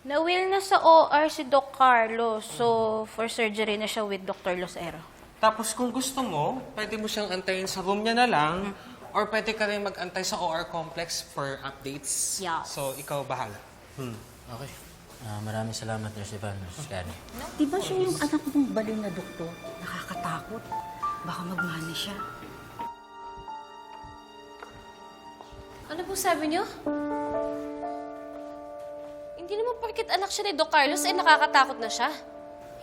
Na-will na sa OR si Doc Carlos. So, for surgery na siya with Dr. Lucero. Tapos kung gusto mo, pwede mo siyang antayin sa room niya na lang. Or pwede ka rin mag-antay sa OR complex for updates. Yeah. So, ikaw bahala. Okay. Ah, maraming salamat, Nurse Ivan, Nurse Gary. Di ba siya yung anak mong baliw na doktor? Nakakatakot. Baka magmana siya. Ano po sabi niyo? Hindi naman porket anak siya ni Doc Carlos ay nakakatakot na siya.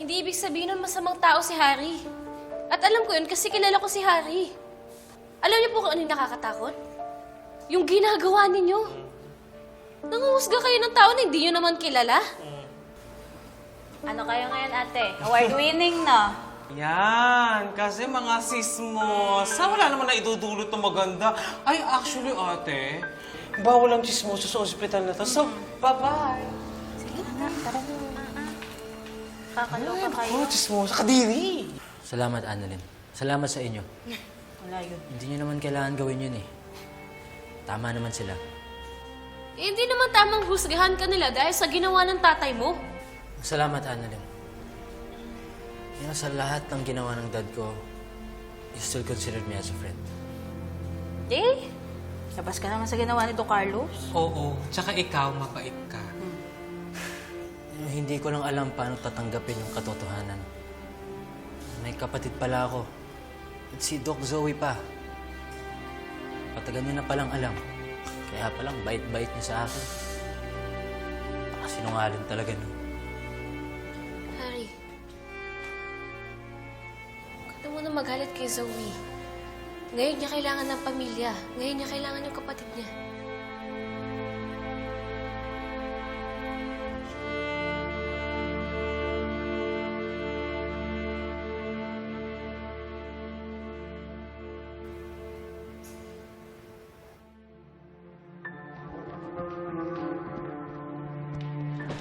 Hindi ibig sabihin nun masamang tao si Harry. At alam ko yun kasi kilala ko si Harry. Alam niyo po kung ano yung nakakatakot? Yung ginagawa ninyo. Nanguhusga kayo ng tao na hindi niyo naman kilala. Ano kayo ngayon, ate? Award-winning na. Yan, kasi mga sismos. Sa wala naman na idudulot ng maganda. Ay, actually, ate, bawal ang chismoso sa ospital na to. So, bye-bye. Kakaloka kayo. Oh, chismoso. Kadiri. Salamat, Annalyn. Salamat sa inyo. Wala yun. Hindi nyo naman kailangan gawin yun eh. Tama naman sila. Eh, hindi naman tamang husgahan ka nila dahil sa ginawa ng tatay mo. Salamat, Annalyn. Yan sa lahat ng ginawa ng dad ko, you still considered me as a friend. Eh, labas ka naman sa ginawa ni Doc Carlos. Oo, tsaka ikaw, mabait ka. Know, hindi ko lang alam paano tatanggapin yung katotohanan. May kapatid pala ako. At si Doc Zoe pa. Patagal niya na palang alam. Kaya palang bait-bait niya sa akin. Sinungaling talaga nun. Harry, huwag ka na muna magalit kay Zoe. Ngayon niya kailangan ng pamilya. Ngayon niya kailangan yung kapatid niya.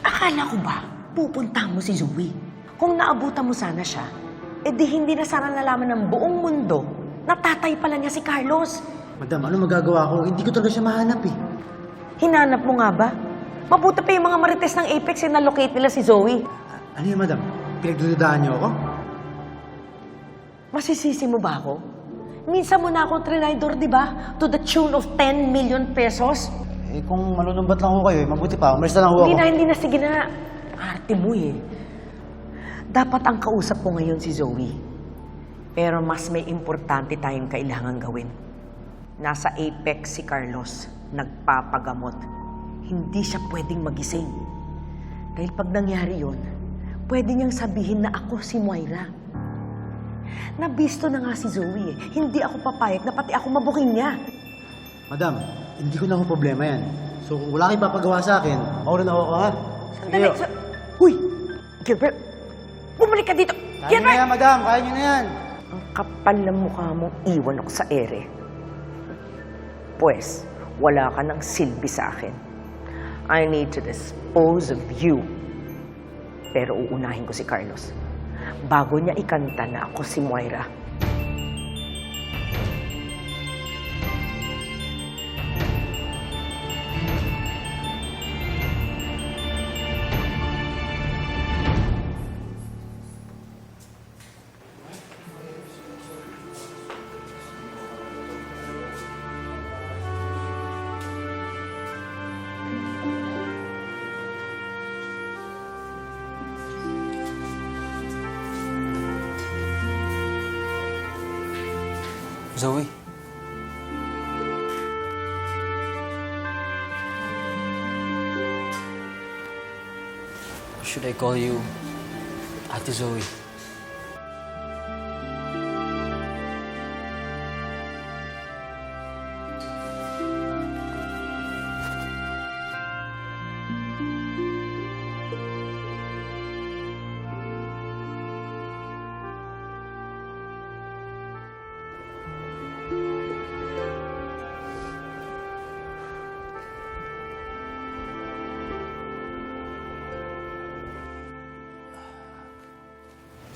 Akala ko ba, pupunta mo si Zoe? Kung naabutan mo sana siya, eh di hindi na sana nalaman ng buong mundo na tatay pala niya si Carlos. Madam, ano magagawa ko? Hindi ko talaga siya mahanap eh. Hinanap mo nga ba? Mabuti pa yung mga marites ng Apex yung nalocate nila si Zoe. Ano yun, madam? Pinagdududaan niyo ako? Masisisi mo ba ako? Minsan mo na akong trinaydor, di ba? To the tune of 10 million pesos. Eh, kung malulumbat lang ako kayo, eh, mabuti pa. Umalis na lang ako. Hindi na, hindi na. Sige na. Arte mo eh. Dapat ang kausap ko ngayon si Zoe. Pero mas may importante tayong kailangan gawin. Nasa Apex si Carlos, nagpapagamot. Hindi siya pwedeng magising. Dahil pag nangyari yon, pwede niyang sabihin na ako si Moira. Nabisto na nga si Zoe eh. Hindi ako papayag na pati ako mabuking niya. Madam, hindi ko na ako problema yan. So, kung wala kayong papagawa sa akin, mauna na ako, ha? Sandali. Sa... Huy! Gilbert! Bumalik ka dito! Kaya Gilbert! na yan, madam. Kaya niyo na yan. Kapal ng mukha mong iwan ako sa ere. Pues, wala ka ng silbi sa akin. I need to dispose of you. Pero uunahin ko si Carlos. Bago niya ikanta na ako si Moira. Zoe. Should I call you Ate Zoe?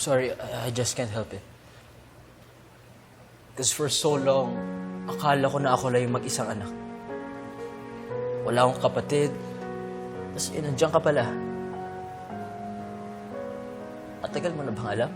sorry, I just can't help it. Because for so long, akala ko na ako lang yung mag-isang anak. Wala akong kapatid. Tapos, eh, nandiyan ka pala. At tagal mo na bang alam?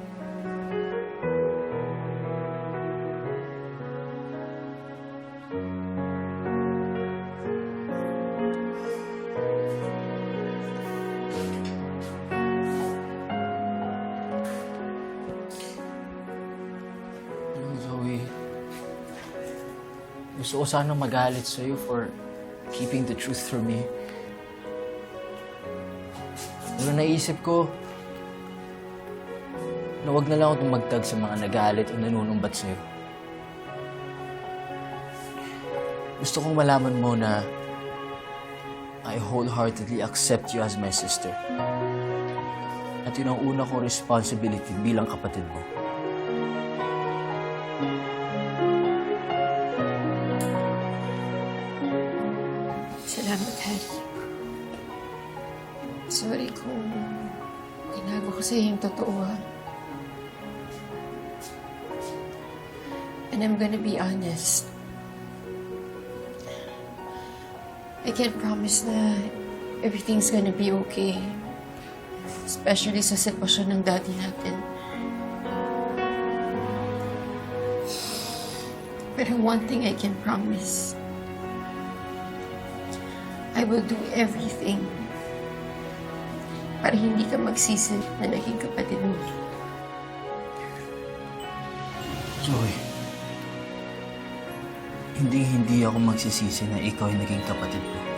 Gusto ko sanang magalit sa'yo for keeping the truth from me. Pero naisip ko, na wag na lang ako tumagtag sa mga nagalit o nanunumbat sa'yo. Gusto kong malaman mo na I wholeheartedly accept you as my sister. At yun ang una kong responsibility bilang kapatid mo. Sorry kung tinago ko sa yung totoo. ah. And I'm gonna be honest. I can't promise na everything's gonna be okay. Especially sa sitwasyon ng daddy natin. Pero one thing I can promise. I will do everything para hindi ka magsisi na naging kapatid mo. Zoe, hindi hindi ako magsisisi na ikaw ay naging kapatid ko.